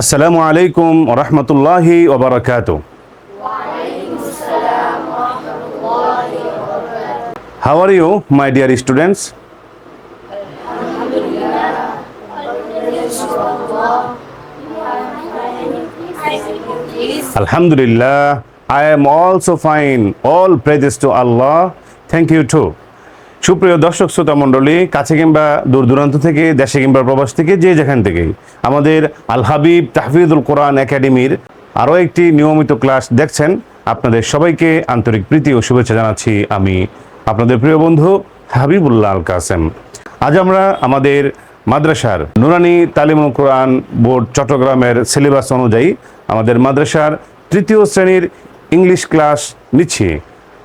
আসসালামু আলাইকুম রহমতুল্লাহি ওবরাকাত how are you my dear students আলহামদুলিল্লাহ I am also fine all praises to Allah thank you to সুপ্রিয় দর্শক, শ্রোতা মণ্ডলী, কাছে কিংবা দূর দূরান্ত থেকে, দেশে কিংবা প্রবাস থেকে, যে যেখান থেকে আমাদের আল হাবিব তাহফিদুল কোরআন একাডেমির আরও একটি নিয়মিত ক্লাস দেখছেন। আপনাদের সবাইকে আন্তরিক প্রীতি ও শুভেচ্ছা জানাচ্ছি আমি আপনাদের প্রিয় বন্ধু হাবিবুল্লাহ আল কাসেম। আজ আমরা আমাদের মাদ্রাসার নুরানি তালিমুল কোরআন বোর্ড চট্টগ্রামের সিলেবাস অনুযায়ী আমাদের মাদ্রাসার তৃতীয় শ্রেণির ইংলিশ ক্লাস নিচ্ছি।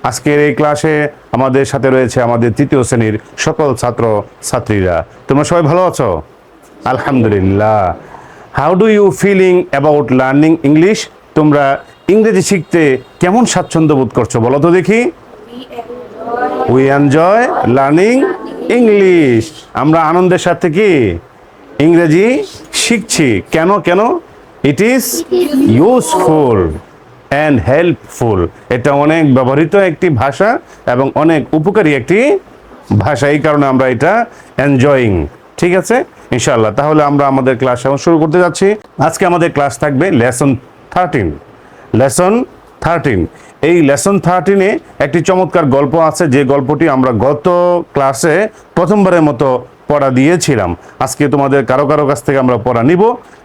আজকের এই ক্লাসে আমাদের সাথে রয়েছে আমাদের তৃতীয় শ্রেণির সকল ছাত্র ছাত্রীরা। তোমরা সবাই ভালো আছো? আলহামদুলিল্লাহ। How do you feeling about learning English তোমরা ইংরেজি শিখতে কেমন স্বাচ্ছন্দ্য বোধ করছ বলো তো দেখি। উই এনজয় লার্নিং ইংলিশ আমরা আনন্দের সাথে কি? ইংরেজি শিখছি। কেন কেন? It is useful and helpful এটা অনেক ব্যবহৃত একটি ভাষা এবং অনেক উপকারী একটি ভাষা। এই কারণে আমরা এটা এনজয়িং ঠিক আছে? ইনশাল্লাহ তাহলে আমরা আমাদের ক্লাস এখন শুরু করতে যাচ্ছি। আজকে আমাদের ক্লাস থাকবে লেসন থার্টিন লেসন থার্টিন এই লেসন থার্টিনে একটি চমৎকার গল্প আছে। যে গল্পটি আমরা গত ক্লাসে প্রথমবারের মতো পড়া দিয়েছিলাম। আজকে তোমাদের কারও কারও কাছ থেকে আমরা পড়া নিব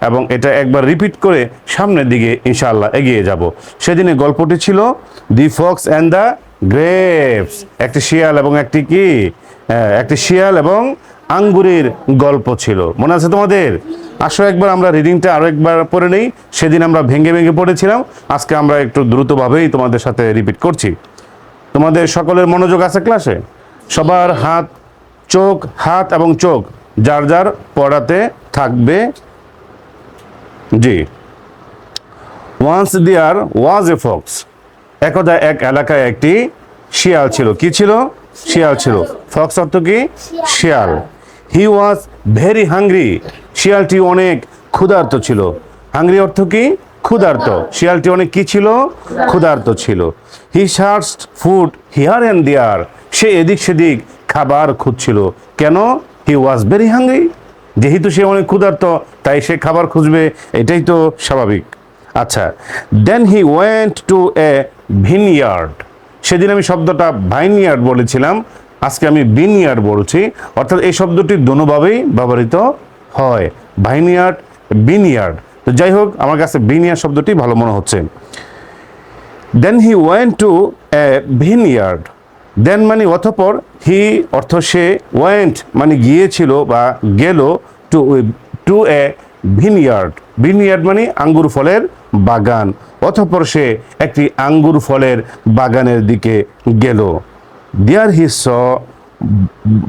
এবং এটা একবার রিপিট করে সামনের দিকে ইনশাআল্লাহ এগিয়ে যাব। সেদিনে গল্পটি ছিল the fox and the grapes একটি শিয়াল এবং একটি কি? একটি শিয়াল এবং আঙ্গুরের গল্প ছিল। মনে আছে তোমাদের? আসো একবার আমরা রিডিংটা আরও একবার পড়ে নেই। সেদিন আমরা ভেঙে ভেঙে পড়েছিলাম। আজকে আমরা একটু দ্রুতভাবেই তোমাদের সাথে রিপিট করছি। তোমাদের সকলের মনোযোগ আছে ক্লাসে? সবার হাত চোখ, হাত এবং চোখ, যার যার পড়াতে থাকবে। জি। Once there was a Fox একদা এক এলাকায় একটি শিয়াল ছিল। কি ছিল? শিয়াল ছিল। ফক্স অর্থ কি? শিয়াল। হি ওয়াজ ভেরি হাংরি শিয়ালটি অনেক ক্ষুধার্ত ছিল। হাংরি অর্থ কি? ক্ষুধার্ত। শিয়ালটি অনেক কি ছিল? ক্ষুধার্ত ছিল। He searched food here and there সে এদিক সেদিক খাবার খুঁজছিল। কেন? হি ওয়াজ ভেরি হাঙ্গি যেহেতু সে অনেক ক্ষুধার্ত, তাই সে খাবার খুঁজবে। এটাই তো স্বাভাবিক। আচ্ছা then he went to a ভিনয়ার্ড সেদিন আমি শব্দটা ভাইনয়ার্ড বলেছিলাম। আজকে আমি বিনয়ার্ড বলছি। অর্থাৎ এই শব্দটি দোনোভাবেই ব্যবহৃত হয়। ভাইনয়ার্ড বিনয়ার্ড তো যাই হোক, আমার কাছে বিনিয়ার শব্দটি ভালো মনে হচ্ছে। Then he went to a vineyard দেন মানে অথপর হি অর্থ সে ওয়েন্ট মানে গিয়েছিল বা গেল টু টু এ ভিনয়ার্ড ভিনয়ার্ড মানে আঙ্গুর ফলের বাগান। অথপর সে একটি আঙ্গুর ফলের বাগানের দিকে গেল। There he saw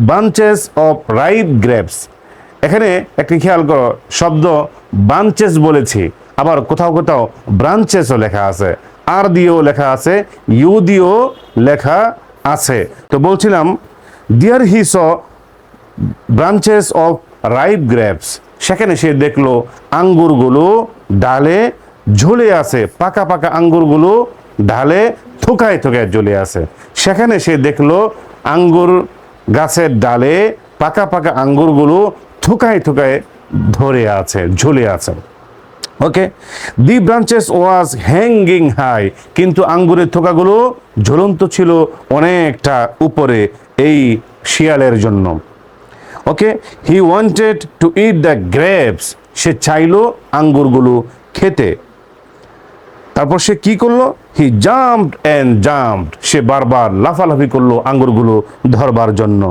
bunches of right grapes এখানে একটি খেয়াল করো, শব্দ বাঞ্চেস বলেছি। আবার কোথাও কোথাও ব্রাঞ্চেসও লেখা আছে। আর দিয়েও লেখা আছে, ইউ দিয়েও লেখা আছে। তো বলছিলাম dear he saw branches of ripe grapes সেখানে সে দেখল আঙ্গুরগুলো ডালে ঝুলে আছে, পাকা পাকা আঙ্গুরগুলো ঢালে থোকায় থোকায় ঝুলে আছে। সেখানে সে দেখল আঙ্গুর গাছের ডালে পাকা পাকা আঙ্গুরগুলো থুকায় থুকায় ধরে আছে, ঝুলে আছে। Okay the branches was hanging high কিন্তু আঙ্গুরের থোকাগুলো ঝুলন্ত ছিল অনেকটা উপরে এই শিয়ালের জন্য। Okay he wanted to eat the grapes সে চাইলো আঙ্গুরগুলো খেতে। তারপর সে কি করল? হি জাম্পড অ্যান্ড জাম্পড সে বারবার লাফালাফি করল আঙ্গুরগুলো ধরবার জন্য।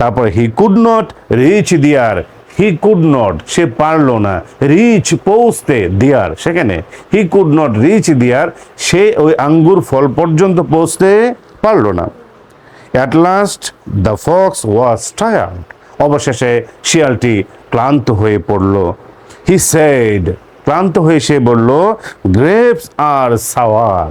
তারপরে হি কুড নট রিচ দিয়ার হি কুড নট সে পারল না। রিচ পৌঁছতে দিয়ার। সেখানে হি কুড নট রিচ দিয়ার। সে ওই আঙ্গুর ফল পর্যন্ত পৌঁছতে পারল না। At last the fox was tired অবশেষে শিয়ালটি ক্লান্ত হয়ে পড়ল। হি সেড ক্লান্ত হয়ে সে বলল গ্রেপস আর সাওয়ার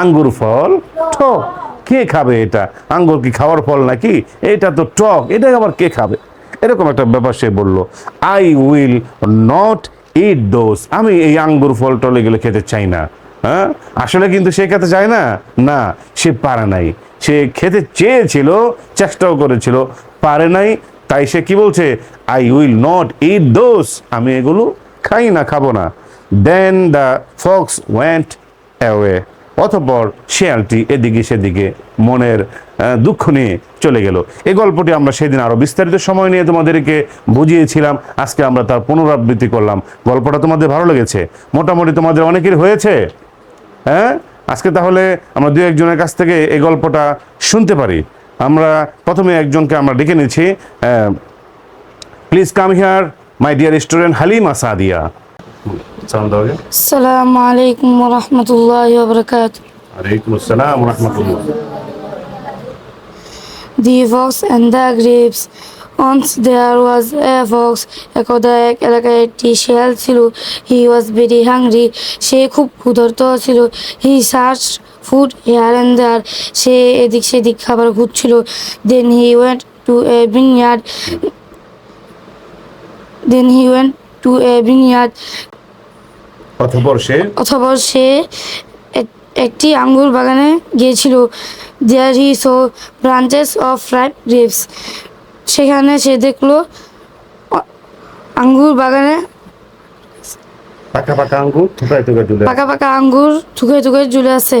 আঙ্গুর ফল টক কে খাবে এটা? আঙ্গুর কি খাওয়ার ফল নাকি? এটা তো টক। এটা আবার কে খাবে? এরকম একটা ব্যাপার সে বলল I will not eat those আমি এই আঙ্গুর ফল টল এগুলো খেতে চাই না হ্যাঁ? আসলে কিন্তু সে খেতে চায় না? না, সে পারে নাই। সে খেতে চেয়েছিল, চেষ্টাও করেছিল, পারে নাই। তাই সে কি বলছে? I will not eat those আমি এগুলো খাই না, খাব না। Then the fox went away অতঃপর শেয়ালটি এদিকে সেদিকে মনের দুঃখ নিয়ে চলে গেল। এই গল্পটি আমরা সেদিন আরও বিস্তারিত সময় নিয়ে তোমাদেরকে বুঝিয়েছিলাম। আজকে আমরা তার পুনরাবৃত্তি করলাম। গল্পটা তোমাদের ভালো লেগেছে? মোটামুটি তোমাদের অনেকের হয়েছে? হ্যাঁ? আজকে তাহলে আমরা দু একজনের কাছ থেকে এই গল্পটা শুনতে পারি। আমরা প্রথমে একজনকে আমরা ডেকে নিয়েছি please come here my dear student Halima Sadia. সালাম আলাইকুম রহমতুল্লাহ বরকাত আলাইকুম আসসালাম রহমতুল্লাহ The fox and the grapes Once there was a fox, এলাকায় একটি শেয়াল ছিল। হি ওয়াজ ভেরি হাংরি সে খুব ক্ষুধার্ত ছিল। He search food here and there সে এদিক সেদিক খাবার ঘুরছিল then he went to a vineyard then he went to a vineyard অথপর সে? অথবা সে এক- একটি আঙ্গুর বাগানে গিয়েছিল। There he saw branches of ripe grapes সেখানে সে দেখল আঙ্গুর বাগানে পাকা পাকা আঙ্গুর থুকায় থুকায় চলে পাকা পাকা আঙ্গুর থুকে থুকে ঝুলে আছে।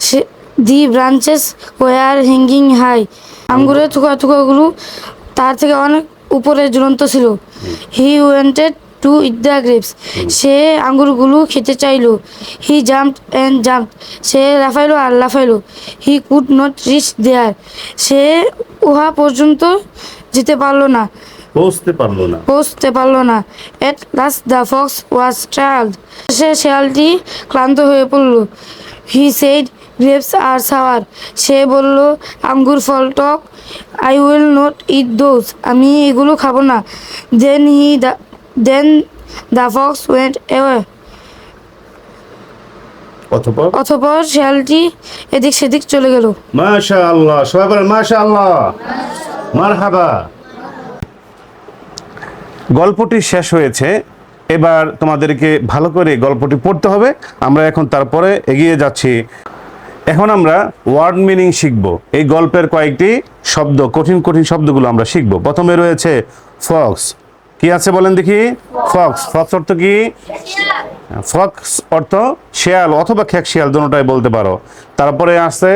সে the branches were hanging high আঙ্গুরের থুকা থুকাগুলো তার থেকে অনেক উপরে ঝুলন্ত ছিল। He wanted to eat the grapes সে আঙ্গুরগুলো খেতে চাইলো। হি জাম্প অ্যান্ড জাম্প সে লাফাইলো আর লাফাইলো। He could not reach there সে উহা পর্যন্ত যেতে পারল না। পৌঁছতে পারল না। পৌঁছতে পারল না। At last the fox was tired সে শেয়ালটি ক্লান্ত হয়ে পড়ল। He said grapes are sour. সে বলল আঙ্গুর ফল টক I will not eat those আমি এগুলো খাব না। Then he the then the fox went away অথপর অথপর শেয়ালটি এদিক সেদিক চলে গেল। মাশা আল্লাহ সবাই বলেন মাশা আল্লাহ মারহাবা। গল্পটি শেষ হয়েছে। এবার তোমাদেরকে ভালো করে গল্পটি পড়তে হবে। আমরা এখন তারপরে এগিয়ে যাচ্ছি। এখন আমরা ওয়ার্ড মিনিং শিখব। এই গল্পের কয়েকটি শব্দ, কঠিন কঠিন শব্দগুলো আমরা শিখব। প্রথমে রয়েছে ফক্স কি আছে বলেন দেখি? ফক্স ফক্স অর্থ কি? ফক্স অর্থ শেয়াল অথবা খেক শিয়াল, দুটোটাই বলতে পারো। তারপরে আছে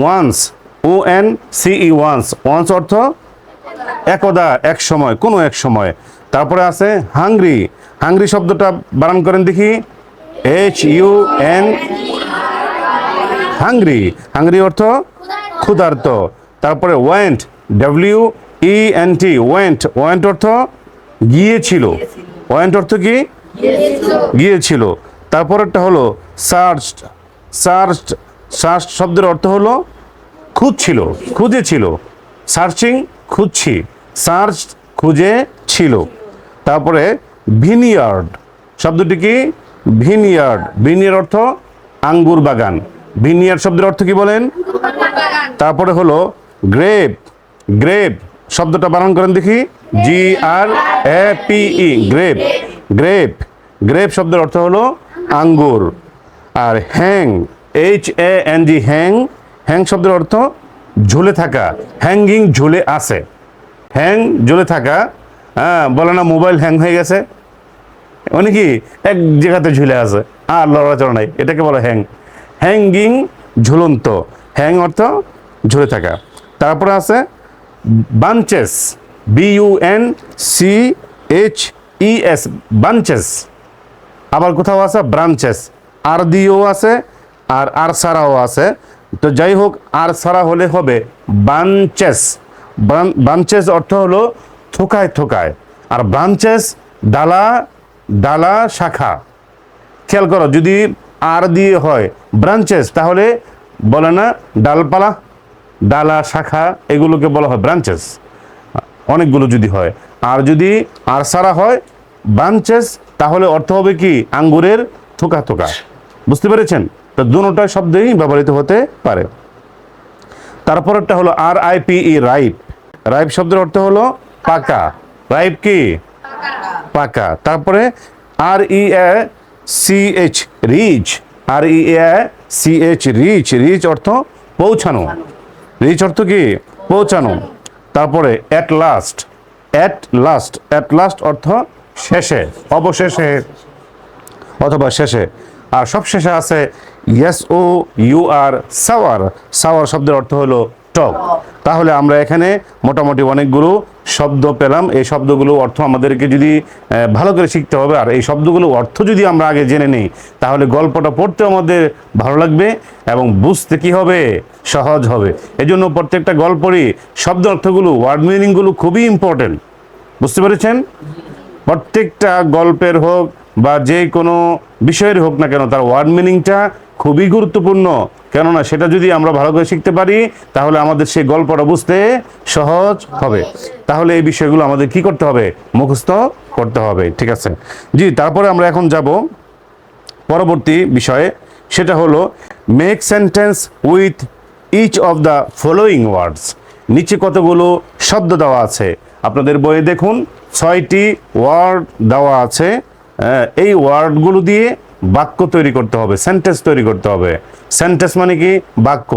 once O N C E once once অর্থ একদা, এক সময়, কোনো এক সময়। তারপরে আছে হাংরি হাংরি শব্দটা বানান করেন দেখি। H U N hungry hungry অর্থ ক্ষুধার্ত। তারপরে went W E N T went went অর্থ গিয়েছিল। ওয়েন্ট অর্থ কি? গিয়েছিল। তারপরেরটা হলো সার্চ সার্চ সার্চ শব্দের অর্থ হলো খুঁজছিল, খুঁজেছিল। সার্চিং খুঁজছি। সার্চ খুঁজে ছিল। তারপরে ভিনিয়ার্ড শব্দটি কি? ভিনিয়ার্ড ভিনিয়ার অর্থ আঙ্গুর বাগান। ভিনিয়ার্ড শব্দের অর্থ কি বলেন? তারপরে হলো গ্রেপ গ্রেপ, শব্দটা বানান করেন দেখি। G R A P E grape grape grape শব্দের অর্থ হলো আঙ্গুর। আর hang H A N G hang hang শব্দের অর্থ ঝুলে থাকা, হ্যাঙ্গিং ঝুলে আছে। হ্যাং ঝুলে থাকা হ্যাঁ বলে না মোবাইল হ্যাং হয়ে গেছে। মানে কি, এক জায়গাতে ঝুলে আছে। আর লড়াচড়া নাই, এটাকে বলে হ্যাং। হ্যাঙ্গিং ঝুলন্ত। হ্যাং অর্থ ঝুলে থাকা। তারপরে আছে bunches B U N C H E S bunches আবার কোথাও আছে ব্রাঞ্চেস আর দিয়েও আছে আর আর সারাও আছে। তো যাই হোক আর সারা হলে হবে বাঞ্চেস বাঞ্চেস অর্থ হলো থোকায় থোকায়। আর ব্রাঞ্চেস, ডালা ডালা শাখা। খেয়াল করো, যদি আর দিয়ে হয় ব্রাঞ্চেস তাহলে বলে না ডালপালা ডালা শাখা এগুলোকে বলা হয় ব্রাঞ্চেস অনেকগুলো যদি হয়। আর যদি আর সারা হয় ব্রাঞ্চেস তাহলে অর্থ হবে কি? আঙ্গুরের থোকা থোকা। বুঝতে পেরেছেন? তো দুটোটা শব্দেই ব্যবহৃত হতে পারে। তারপরেরটা হলো R I P E ripe ripe শব্দের অর্থ হলো পাকা। রাইপ কি? পাকা। তারপরে R E A C H reach R E A C H reach reach অর্থ পৌঁছানো। রিচ অর্থ কি? পৌঁছানো। তারপরে at last at last at last অর্থ শেষে, অবশেষে, অথবা শেষে। আর সব শেষে আছে S O U R sour sour শব্দের অর্থ হলো টক তাহলে আমরা এখানে মোটামুটি অনেকগুলো শব্দ পেলাম। এই শব্দগুলো অর্থ আমাদেরকে যদি ভালো করে শিখতে হবে। আর এই শব্দগুলো অর্থ যদি আমরা আগে জেনে নিই, তাহলে গল্পটা পড়তে আমাদের ভালো লাগবে এবং বুঝতে কি হবে? সহজ হবে। এজন্য প্রত্যেকটা গল্পরই শব্দ অর্থগুলো ওয়ার্ড মিনিংগুলো খুবই ইম্পর্টেন্ট বুঝতে পেরেছেন? প্রত্যেকটা গল্পের হোক বা যে কোনো বিষয়ের হোক না কেন, তার ওয়ার্ড মিনিংটা খুবই গুরুত্বপূর্ণ। কেননা সেটা যদি আমরা ভালো করে শিখতে পারি, তাহলে আমাদের সেই গল্পটা বুঝতে সহজ হবে। তাহলে এই বিষয়গুলো আমাদের কি করতে হবে? মুখস্থ করতে হবে, ঠিক আছে? জি, তারপরে আমরা এখন যাব পরবর্তী বিষয়ে। সেটা হলো make sentence with each of the following words নিচে কতগুলো শব্দ দেওয়া আছে? আপনাদের বইয়ে দেখুন, ছয়টি ওয়ার্ড দেওয়া আছে। এই ওয়ার্ডগুলো দিয়ে বাক্য তৈরি করতে হবে সেন্টেন্স তৈরি করতে হবে। সেন্টেন্স মানে কি? বাক্য।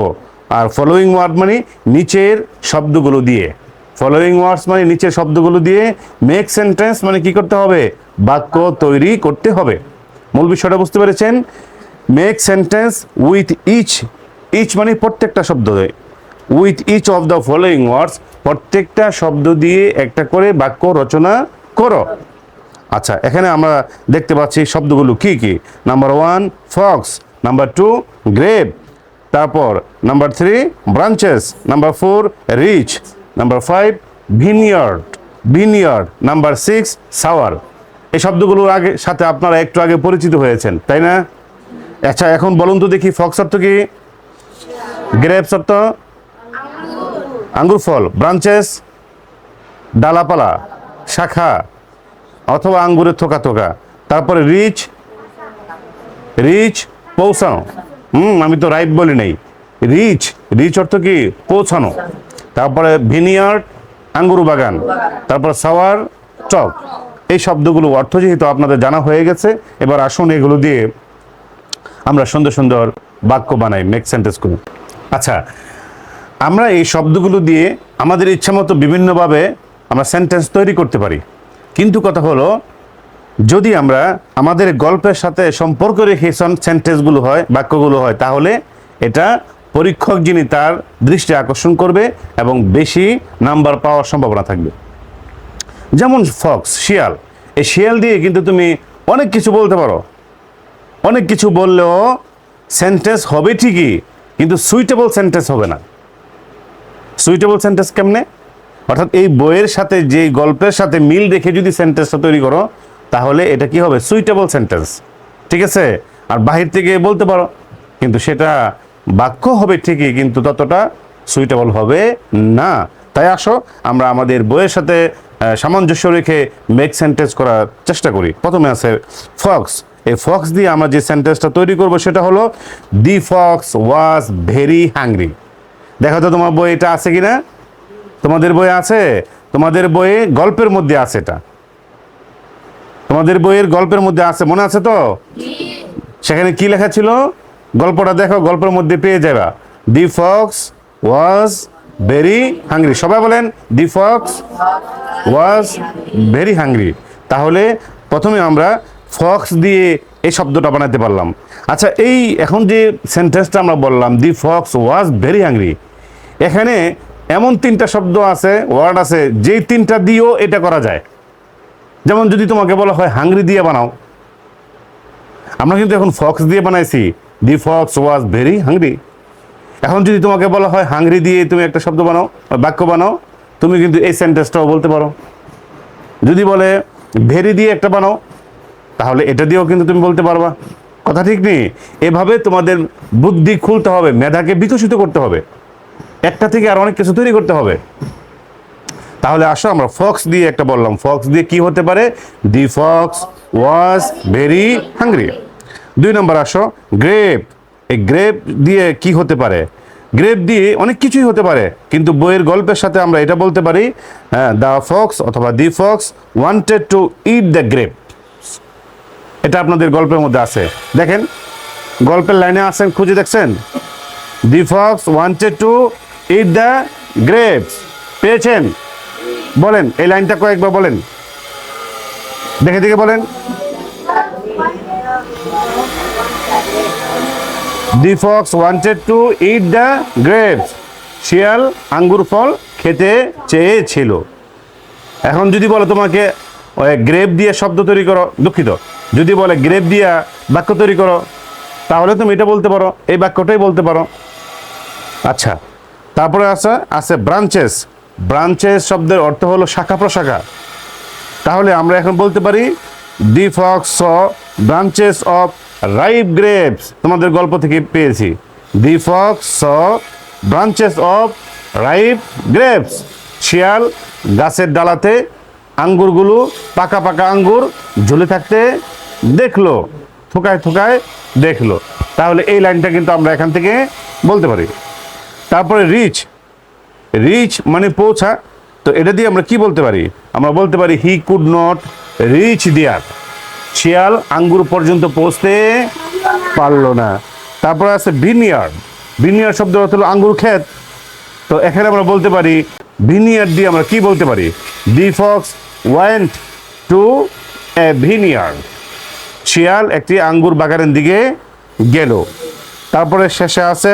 আর ফলোয়িং ওয়ার্ড মানে নিচের শব্দগুলো দিয়ে। ফলোয়িং ওয়ার্ডস মানে নিচের শব্দগুলো দিয়ে মেক সেন্টেন্স মানে কি করতে হবে? বাক্য তৈরি করতে হবে। মূল বিষয়টা বুঝতে পেরেছেন? Make sentence with each each মানে প্রত্যেকটা শব্দ with each of the following words প্রত্যেকটা শব্দ দিয়ে একটা করে বাক্য রচনা করো। আচ্ছা এখানে আমরা দেখতে পাচ্ছি শব্দগুলো কি কি? Number one fox number two grape তারপর number three branches number four reach number five vineyard vineyard number six sour এই শব্দগুলোর আগে, সাথে আপনারা একটু আগে পরিচিত হয়েছেন, তাই না? আচ্ছা এখন বলুন তো দেখি ফক্স অর্থ কি? গ্রেপস অর্থ আঙ্গুর ফল। ব্রাঞ্চেস ডালাপালা। শাখা। অথবা আঙ্গুরের থোকা থোকা। তারপরে রিচ রিচ পৌঁছানো হুম, আমি তো রাইট বলি নাই। রিচ রিচ অর্থ কি? পৌঁছানো। তারপরে ভিনিয়ার্ড আঙ্গুর বাগান। তারপর সাওয়ার চক এই শব্দগুলো অর্থ যেহেতু আপনাদের জানা হয়ে গেছে, এবার আসুন এগুলো দিয়ে আমরা সুন্দর সুন্দর বাক্য বানাই। মেক সেন্টেন্স করি। আচ্ছা আমরা এই শব্দগুলো দিয়ে আমাদের ইচ্ছা মতো বিভিন্নভাবে আমরা সেন্টেন্স তৈরি করতে পারি। কিন্তু কথা হলো যদি আমরা আমাদের গল্পের সাথে সম্পর্ক রেখে সেন্টেন্সগুলো হয়, বাক্যগুলো হয়, তাহলে এটা পরীক্ষক যিনি তার দৃষ্টি আকর্ষণ করবে এবং বেশি নাম্বার পাওয়ার সম্ভাবনা থাকবে। যেমন ফক্স, শিয়াল। এই শিয়াল দিয়ে কিন্তু তুমি অনেক কিছু বলতে পারো। অনেক কিছু বললেও সেন্টেন্স হবে ঠিকই, কিন্তু সুইটেবল সেন্টেন্স হবে না। সুইটেবল সেন্টেন্স কেমনে? অর্থাৎ এই বইয়ের সাথে যে গল্পের সাথে মিল রেখে যদি সেন্টেন্সটা তৈরি করো তাহলে এটা কি হবে? সুইটেবল সেন্টেন্স ঠিক আছে? আর বাহির থেকে বলতে পারো। কিন্তু সেটা বাক্য হবে ঠিকই, কিন্তু ততটা সুইটেবল হবে না। তাই আসো, আমরা আমাদের বইয়ের সাথে সামঞ্জস্য রেখে মেক সেন্টেন্স করার চেষ্টা করি। প্রথমে আছে ফক্স এই ফক্স দিয়ে আমরা যে সেন্টেন্সটা তৈরি করব, সেটা হলো the fox was very hungry দেখা তো তোমার বই এটা আছে কি না তোমাদের বই আছে? তোমাদের বইয়ে গল্পের মধ্যে আছে এটা। তোমাদের বইয়ের গল্পের মধ্যে আছে, মনে আছে তো? সেখানে কি লেখা ছিল? গল্পটা দেখো, গল্পের মধ্যে পেয়ে যাবা। The fox was very hungry. সবাই বলেন, the fox was very hungry. তাহলে প্রথমে আমরা ফক্স দিয়ে এই শব্দটা বানাতে পারলাম। আচ্ছা এই এখন যে সেন্টেন্সটা আমরা বললাম, the fox was very hungry. এখানে এমন তিনটা শব্দ আছে, ওয়ার্ড আছে, যেই তিনটা দিয়েও এটা করা যায়। যেমন যদি তোমাকে বলা হয় হাংরি দিয়ে বানাও। আমরা কিন্তু এখন ফক্স দিয়ে বানাইছি। The fox was very hungry. এখন যদি তোমাকে বলা হয় হাংরি দিয়ে তুমি একটা শব্দ বানাও বাক্য বানাও, তুমি কিন্তু এই সেন্টেন্সটাও বলতে পারো। যদি বলে ভেরি দিয়ে একটা বানাও, তাহলে এটা দিয়েও কিন্তু তুমি বলতে পারবা। কথা ঠিক নেই? এভাবে তোমাদের বুদ্ধি খুলতে হবে, মেধাকে বিকশিত করতে হবে। একটা থেকে আর অনেক কিছু তৈরি করতে হবে। তাহলে আসো, আমরা ফক্স দিয়ে একটা বললাম। ফক্স দিয়ে কি হতে পারে? The fox was very hungry. দুই নম্বর আসো, গ্রেপ। এই গ্রেপ দিয়ে কি হতে পারে? গ্রেপ দিয়ে অনেক কিছুই হতে পারে, কিন্তু বইয়ের গল্পের সাথে আমরা এটা বলতে পারি হ্যাঁ দ্য ফক্স অথবা the fox wanted to eat the grape. এটা আপনাদের গল্পের মধ্যে আছে। দেখেন, গল্পের লাইনে আছেন, খুঁজে দেখছেন? The fox wanted to eat the grapes পেয়েছেন? বলেন, এই লাইনটা কয়েকবার বলেন। দেখে দেখে বলেন। The fox wanted to eat the grapes. শিয়াল আঙ্গুর ফল খেতে চেয়েছিল। এখন যদি বলে তোমাকে গ্রেপ দিয়ে শব্দ তৈরি করো, দুঃখিত। যদি বলে গ্রেপ দিয়া বাক্য তৈরি করো, তাহলে তুমি এটা বলতে পারো, এই বাক্যটাই বলতে পারো। আচ্ছা তারপরে আছে আছে ব্রাঞ্চেস ব্রাঞ্চেস শব্দের অর্থ হলো শাখা প্রশাখা। তাহলে আমরা এখন বলতে পারি the fox saw branches of ripe grapes তোমাদের গল্প থেকে পেয়েছি। The fox saw branches of ripe grapes শিয়াল গাছের ডালাতে আঙ্গুরগুলো পাকা পাকা আঙ্গুর ঝুলে থাকতে দেখল, থোকায় থোকায় দেখল। তাহলে এই লাইনটা কিন্তু আমরা এখান থেকে বলতে পারি। তারপরে রিচ রিচ মানে পৌঁছা, তো এটা দিয়ে আমরা কি বলতে পারি? আমরা বলতে পারি হি কুড নট রিচ দিয়ার শিয়াল আঙ্গুর পর্যন্ত পৌঁছতে পারল না। তারপরে আছে ভিনিয়ার্ড ভিনিয়ার্ড শব্দ অর্থ হলো আঙ্গুর ক্ষেত। তো এখানে আমরা বলতে পারি ভিনিয়ার দিয়ে আমরা কি বলতে পারি? The fox went to a vineyard শিয়াল একটি আঙ্গুর বাগানের দিকে গেল। তারপরে শেষে আছে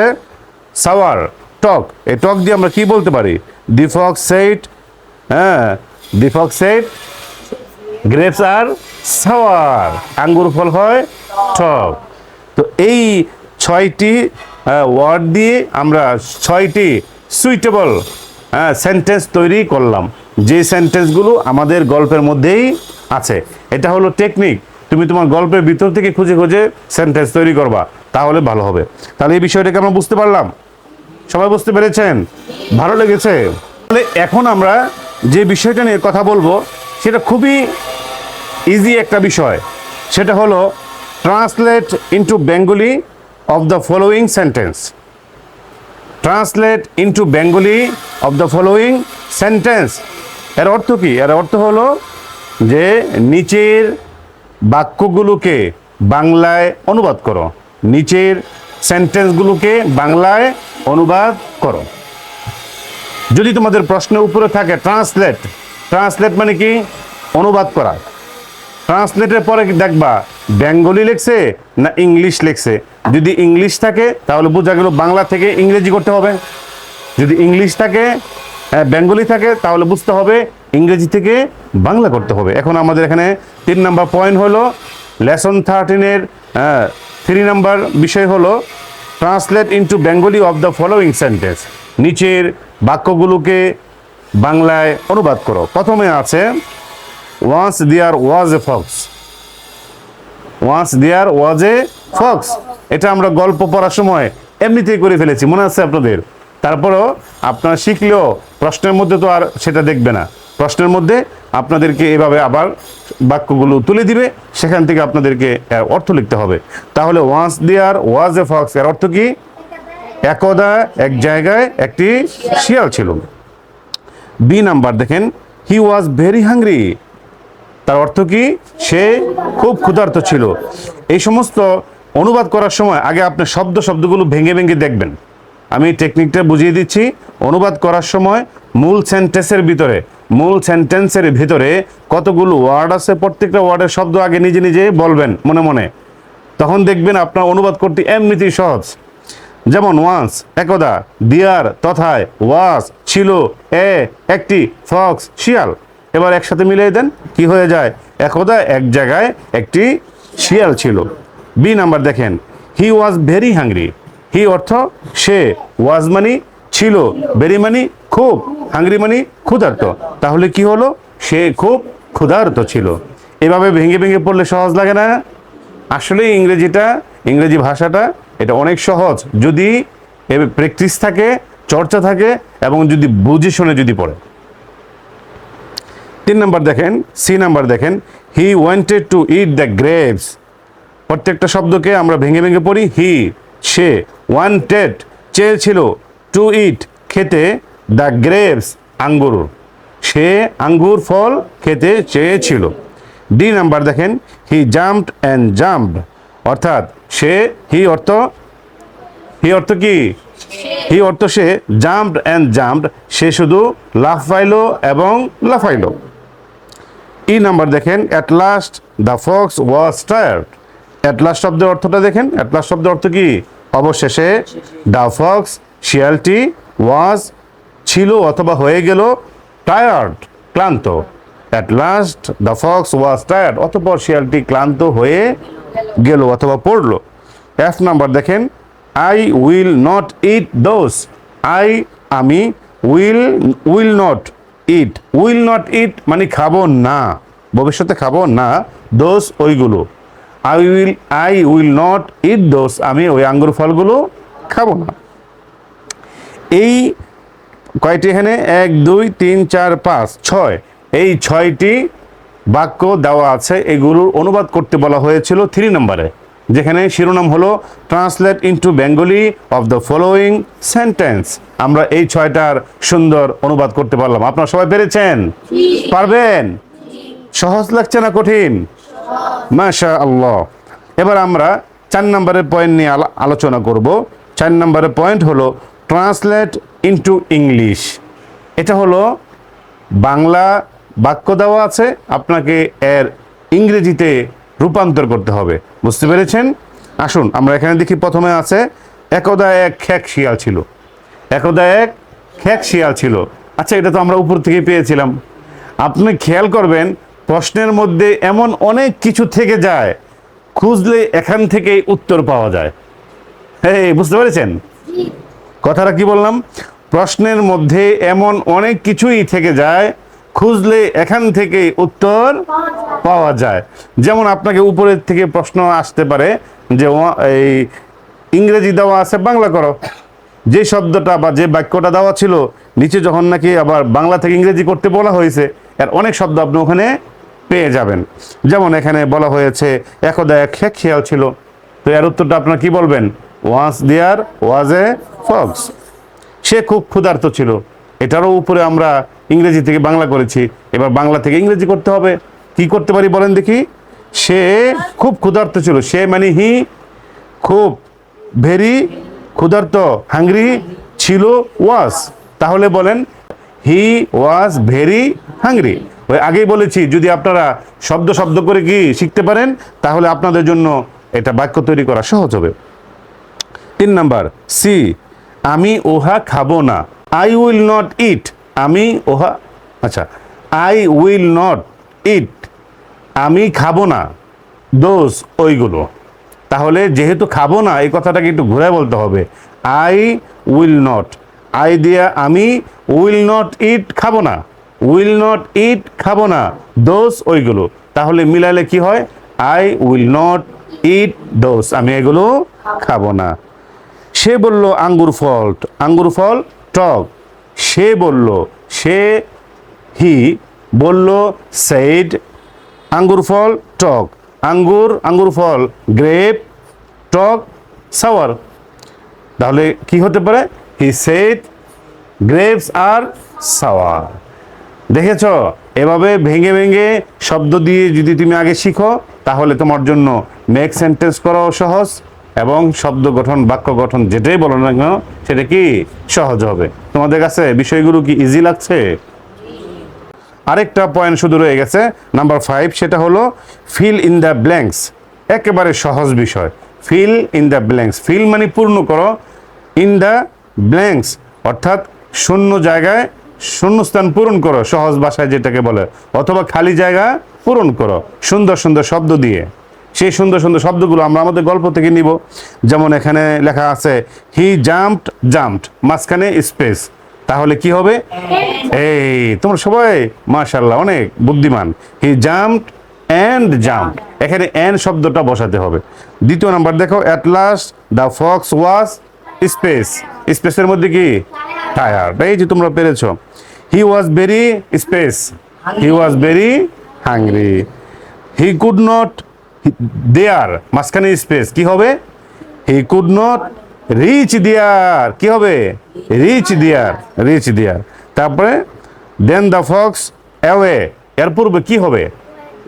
সাওয়ার টক এই টক দিয়ে আমরা কি বলতে পারি? দিফক সেট হ্যাঁ the fox said grapes are sour, আঙ্গুর ফল হয় টক। তো এই ছয়টি ওয়ার্ড দিয়ে আমরা ছয়টি সুইটেবল হ্যাঁ সেন্টেন্স তৈরি করলাম। যে সেন্টেন্সগুলো আমাদের গল্পের মধ্যেই আছে। এটা হলো টেকনিক। তুমি তোমার গল্পের ভিতর থেকে খুঁজে খুঁজে সেন্টেন্স তৈরি করবা, তাহলে ভালো হবে। তাহলে এই বিষয়টাকে আমরা বুঝতে পারলাম। সবাই বুঝতে পেরেছেন? ভালো লেগেছে? তাহলে এখন আমরা যে বিষয়টা নিয়ে কথা বলব, সেটা খুবই ইজি একটা বিষয়। সেটা হলো translate into Bengali of the following sentence translate into Bengali of the following sentence এর অর্থ কি? এর অর্থ হলো যে, নিচের বাক্যগুলোকে বাংলায় অনুবাদ করো। নিচের সেন্টেন্সগুলোকে বাংলায় অনুবাদ করো। যদি তোমাদের প্রশ্নের উপরে থাকে ট্রান্সলেট ট্রান্সলেট মানে কি? অনুবাদ করা। ট্রান্সলেটের পরে দেখবা, বেঙ্গলি লেখছে না ইংলিশ লেখছে? যদি ইংলিশ থাকে, তাহলে বোঝা গেল বাংলা থেকে ইংরেজি করতে হবে। যদি ইংলিশ থাকে বেঙ্গলি থাকে, তাহলে বুঝতে হবে ইংরেজি থেকে বাংলা করতে হবে। এখন আমাদের এখানে তিন নাম্বার পয়েন্ট হলো লেসন থার্টিনের থ্রি নাম্বার বিষয় হলো translate into Bengali of the following sentence নিচের বাক্যগুলোকে বাংলায় অনুবাদ করো। প্রথমে আছে once there was a fox once there was a fox এটা আমরা গল্প পড়ার সময় এমনিতেই করে ফেলেছি, মনে আছে আপনাদের? তারপরও আপনারা শিখলেও প্রশ্নের মধ্যে তো আর সেটা দেখবে না। প্রশ্নের মধ্যে আপনাদেরকে এভাবে আবার বাক্যগুলো তুলে দিবে, সেখান থেকে আপনাদেরকে অর্থ লিখতে হবে। তাহলে once there was a Fox এর অর্থ কি? একদা, এক জায়গায় একটি শিয়াল ছিল। বি নাম্বার দেখেন হি ওয়াজ ভেরি হাংরি তার অর্থ কি? সে খুব ক্ষুধার্ত ছিল। এই সমস্ত অনুবাদ করার সময় আগে আপনি শব্দ শব্দগুলো ভেঙে ভেঙে দেখবেন। আমি টেকনিকটা বুঝিয়ে দিচ্ছি। অনুবাদ করার সময় মূল সেন্টেন্সের ভিতরে, মূল সেন্টেন্সের ভিতরে কতগুলো ওয়ার্ড আছে? প্রত্যেকটা ওয়ার্ডের শব্দ আগে নিজে নিজে বলবেন, মনে মনে। তখন দেখবেন আপনার অনুবাদ করতে এমনিতেই সহজ। যেমন ওয়ান্স একদা দিয়ার তথায় ওয়াস ছিল, এ, একটি ফক্স শিয়াল। এবার একসাথে মিলিয়ে দেন, কি হয়ে যায়? একদা, এক জায়গায় একটি শিয়াল ছিল। বি নাম্বার দেখেন। হি ওয়াজ ভেরি হাংরি হি অর্থ সে ওয়াজ মানি ছিল। ভেরি মানি খুব হাঙ্গরি মানি ক্ষুধার্ত। তাহলে কি হলো? সে খুব ক্ষুধার্ত ছিল। এভাবে ভেঙে ভেঙে পড়লে সহজ লাগে না। আসলে ইংরেজিটা, ইংরেজি ভাষাটা, এটা অনেক সহজ। যদি এ প্র্যাকটিস থাকে, চর্চা থাকে, এবং যদি বুঝে শুনে যদি পড়ে। তিন নাম্বার দেখেন, সি নাম্বার দেখেন। He wanted to eat the grapes প্রত্যেকটা শব্দকে আমরা ভেঙে ভেঙে পড়ি। হি সে ওয়ান্টেড চেয়েছিল। টু ইট খেতে দ্য গ্রেভস আঙ্গুর। সে আঙ্গুর ফল খেতে চেয়েছিল। ডি নাম্বার দেখেন হি জাম্পড অ্যান্ড জাম্পড অর্থাৎ সে হি অর্থ হি অর্থ কি? হি অর্থ সে জাম্পড অ্যান্ড জাম্পড সে শুধু লাফাইলো এবং লাফাইল। ই নাম্বার দেখেন at last the fox was tired at last শব্দের অর্থটা দেখেন অ্যাট লাস্ট শব্দের অর্থ কি? অবশেষে দ্য ফক্স শিয়ালটি ওয়াজ ছিল অথবা হয়ে গেল টায়ার্ড ক্লান্ত। At last the fox was tired অতপর শিয়ালটি ক্লান্ত হয়ে গেল অথবা পড়ল। এফ নাম্বার দেখেন I will not eat those I আমি will will not eat will not eat মানে খাব না। ভবিষ্যতে খাব না দোষ ওইগুলো। I will I will not eat those আমি ওই আঙ্গুর ফলগুলো খাব না। এই কয়টি এখানে? এক দুই তিন চার পাঁচ ছয়। এই ছয়টি বাক্য দেওয়া আছে এগুলোর অনুবাদ করতে বলা হয়েছিল থ্রি নম্বরে যেখানে শিরোনাম হলো translate into Bengali of the following sentence আমরা এই ছয়টার সুন্দর অনুবাদ করতে পারলাম। আপনারা সবাই পেরেছেন? পারবেন? সহজ লাগছে না কঠিন? মাশা আল্লাহ এবার আমরা চার নম্বরের পয়েন্ট নিয়ে আলো- আলোচনা করব। চার নম্বরের পয়েন্ট হলো ট্রান্সলেট ইনটু ইংলিশ। এটা হলো বাংলা বাক্য দেওয়া আছে, আপনাকে এর ইংরেজিতে রূপান্তর করতে হবে। বুঝতে পেরেছেন? আসুন, আমরা এখানে দেখি প্রথমে আছে, একদা এক খ্যাক শিয়াল ছিল। একদা এক খ্যাক শিয়াল ছিল। আচ্ছা এটা তো আমরা উপর থেকে পেয়েছিলাম। আপনি খেয়াল করবেন, প্রশ্নের মধ্যে এমন অনেক কিছু থেকে যায়, খুঁজলে এখান থেকেই উত্তর পাওয়া যায়। হ্যাঁ বুঝতে পেরেছেন? কথাটা কি বললাম? প্রশ্নের মধ্যে এমন অনেক কিছুই থেকে যায়, খুঁজলে এখান থেকে উত্তর পাওয়া যায়। যেমন আপনাকে উপরের থেকে প্রশ্ন আসতে পারে যে এই ইংরেজি দেওয়া আছে, বাংলা করো। যে শব্দটা বা যে বাক্যটা দেওয়া ছিল, নিচে যখন নাকি আবার বাংলা থেকে ইংরেজি করতে বলা হয়েছে, এর অনেক শব্দ আপনি ওখানে পেয়ে যাবেন। যেমন এখানে বলা হয়েছে একদা এক খেয়াল ছিল। তো এর উত্তরটা আপনার কি বলবেন? ওয়াজ দেয়ার, ওয়াজ এ ফক্স সে খুব ক্ষুধার্ত ছিল। এটারও উপরে আমরা ইংরেজি থেকে বাংলা করেছি। এবার বাংলা থেকে ইংরেজি করতে হবে। কি করতে পারি বলেন দেখি? সে খুব ক্ষুধার্ত ছিল। সে মানে হি খুব ভেরি ক্ষুধার্ত, হাংরি ছিল ওয়াজ তাহলে বলেন, হি ওয়াজ ভেরি হাংরি। ওই আগেই বলেছি, যদি আপনারা শব্দ শব্দ করে কি শিখতে পারেন, তাহলে আপনাদের জন্য এটা বাক্য তৈরি করা সহজ হবে। তিন নাম্বার, সি আমি ওহা খাব না। আই উইল নট ইট আমি ওহা আচ্ছা। আই উইল নট ইট আমি খাব না। দোষ ওইগুলো। তাহলে যেহেতু খাব না, এই কথাটাকে একটু ঘুরে বলতে হবে। আই উইল নট আই দিয়া আমি উইল নট ইট খাব না। উইল নট ইট খাব না। দোষ ওইগুলো। তাহলে মিলালে কি হয়? I will not eat those আমি এগুলো খাব না। সে বলল, আঙ্গুর ফল আঙ্গুর ফল, টক। সে বলল, সে, হি বলল সেইড আঙ্গুর ফল, টক। আঙ্গুর আঙ্গুর ফল, গ্রেপ, টক, সাওয়ার। তাহলে কি হতে পারে? He said grapes are sour. দেখেছ? এভাবে ভেঙে ভেঙে শব্দ দিয়ে যদি তুমি আগে শিখো, তাহলে তোমার জন্য মেক সেন্টেন্স করাও সহজ। এবং শব্দ গঠন, বাক্য গঠন যেটাই বলো না কেন, সেটা কি সহজ হবে? তোমাদের কাছে বিষয়গুলো কি ইজি লাগছে? আরেকটা পয়েন্ট শুধু রয়ে গেছে নাম্বার ফাইভ সেটা হলো ফিল ইন দ্য ব্ল্যাঙ্কস একেবারে সহজ বিষয়। Fill in the blanks fill মানে পূর্ণ করো ইন দ্য ব্ল্যাঙ্কস অর্থাৎ শূন্য জায়গায় শূন্যস্থান পূরণ করো, সহজ ভাষায় যেটাকে বলে, অথবা খালি জায়গা পূরণ করো, সুন্দর সুন্দর শব্দ দিয়ে। সেই সুন্দর সুন্দর শব্দগুলো আমরা আমাদের গল্প থেকে নিব। যেমন এখানে লেখা আছে হি জাম্পড জাম্পড মাঝখানে স্পেস তাহলে কি হবে? এই, তোমরা সবাই মাশাল্লাহ অনেক বুদ্ধিমান। হি জাম্পড অ্যান্ড জাম্প এখানে অ্যান্ড শব্দটা বসাতে হবে। দ্বিতীয় নাম্বার দেখো at last the fox was space স্পেসের মধ্যে কি? টায়ার্ড এই যে তোমরা পেরেছ। He was very space he was very hungry he could not there মাঝখানে স্পেস কি হবে? He could not reach there কি হবে? রিচ দেয়ার রিচ দেয়ার তারপরে দেন দ্য ফক্স অ্যাওয়ে এর পূর্বে কি হবে?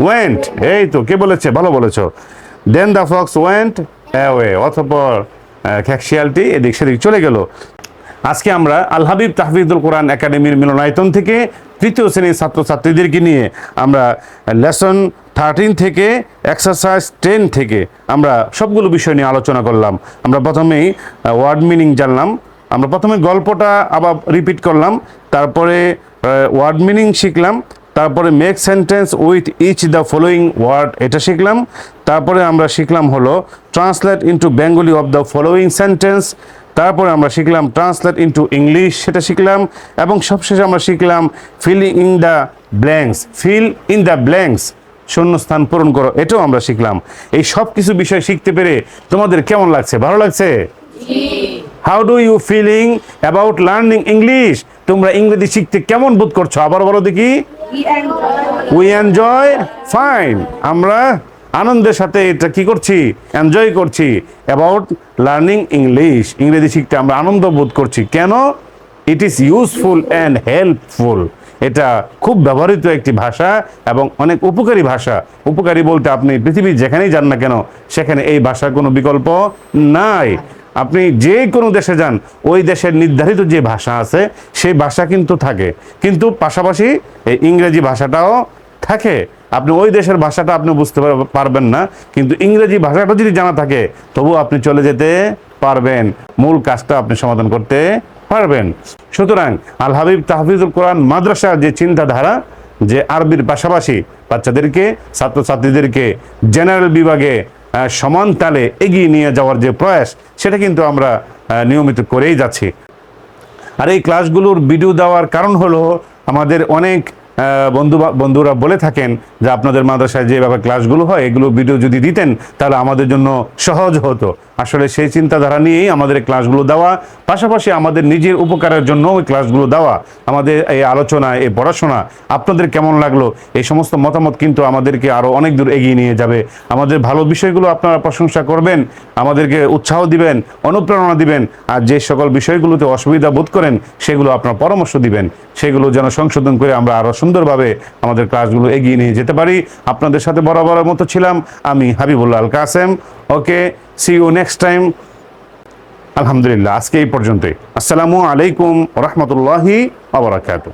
ওয়েন্ট এই তো কে বলেছে? ভালো বলেছ। Then the fox went away অতঃপর আহ, খ্যাকশিয়ালটি এদিক সেদিক চলে গেল। আজকে আমরা আলহাবিব তাহফিদুল কোরআন একাডেমির মিলনায়তন থেকে তৃতীয় শ্রেণির ছাত্রছাত্রীদেরকে নিয়ে আমরা লেসন থার্টিন থেকে, এক্সারসাইজ টেন থেকে আমরা সবগুলো বিষয় নিয়ে আলোচনা করলাম। আমরা প্রথমেই ওয়ার্ড মিনিং জানলাম। আমরা প্রথমে গল্পটা আবার রিপিট করলাম। তারপরে ওয়ার্ড মিনিং শিখলাম। তারপরে make sentence with each the following word এটা শিখলাম। তারপরে আমরা শিখলাম হলো translate into Bengali of the following sentence তারপরে আমরা শিখলাম ট্রান্সলেট ইন্টু ইংলিশ সেটা শিখলাম। এবং সবশেষে আমরা শিখলাম filling in the blanks fill in the blanks শূন্যস্থান পূরণ করো এটাও আমরা শিখলাম। এই সব কিছু বিষয় শিখতে পেরে তোমাদের কেমন লাগছে? ভালো লাগছে? How do you feeling about learning English তোমরা ইংরেজি শিখতে কেমন বোধ করছ? আবার বলো দেখি। উই এনজয় ফাইন আমরা আনন্দের সাথে এটা কি করছি? এনজয় করছি। অ্যাবাউট লার্নিং ইংলিশ ইংরেজি শিখতে আমরা আনন্দ বোধ করছি। কেন? It is useful and helpful এটা খুব ব্যবহৃত একটি ভাষা এবং অনেক উপকারী ভাষা। উপকারী বলতে আপনি পৃথিবীর যেখানেই যান না কেন, সেখানে এই ভাষার কোনো বিকল্প নাই। আপনি যে কোনো দেশে যান, ওই দেশের নির্ধারিত যে ভাষা আছে, সেই ভাষা কিন্তু থাকে। কিন্তু পাশাপাশি এই ইংরেজি ভাষাটাও থাকে। আপনি ওই দেশের ভাষাটা আপনি বুঝতে পার- পারবেন না, কিন্তু ইংরেজি ভাষাটা যদি জানা থাকে তবু আপনি চলে যেতে পারবেন। মূল কাজটা আপনি সমাধান করতে পারবেন। সুতরাং আল হাবিব তাহফিজুল কোরআন মাদ্রাসার যে চিন্তাধারা, যে আরবির পাশাপাশি বাচ্চাদেরকে, ছাত্রছাত্রীদেরকে, জেনারেল বিভাগে সমান তালে এগিয়ে নিয়ে যাওয়ার যে প্রয়াস, সেটা কিন্তু আমরা নিয়মিত করেই যাচ্ছি। আর এই ক্লাসগুলোর ভিডিও দেওয়ার কারণ হলো, আমাদের অনেক বন্ধু বন্ধুরা বলে থাকেন যে আপনাদের মাদ্রাসায় যেভাবে ক্লাসগুলো হয়, এগুলো ভিডিও যদি দিতেন, তাহলে আমাদের জন্য সহজ হতো। আসলে সেই চিন্তাধারা নিয়েই আমাদের ক্লাসগুলো দেওয়া, পাশাপাশি আমাদের নিজের উপকারের জন্য ওই ক্লাসগুলো দেওয়া, আমাদের এই আলোচনা, এই পড়াশোনা, আপনাদের কেমন লাগল? এই সমস্ত মতামত কিন্তু আমাদেরকে আরও অনেক দূর এগিয়ে নিয়ে যাবে। আমাদের ভালো বিষয়গুলো আপনারা প্রশংসা করবেন, আমাদেরকে উৎসাহ দিবেন, অনুপ্রেরণা দিবেন, আর যে সকল বিষয়গুলোতে অসুবিধা বোধ করেন, সেগুলো আপনার পরামর্শ দিবেন। সেগুলো যেন সংশোধন করে আমরা আরও সুন্দরভাবে আমাদের ক্লাসগুলো এগিয়ে নিয়ে যেতে পারি। আপনাদের সাথে বরাবরের মতো ছিলাম আমি Habibullah Al Kasem. Okay see you next time আলহামদুলিল্লাহ আজকে এই পর্যন্তই। আসসালামু আলাইকুম রহমতুল্লাহি আবরাকাতু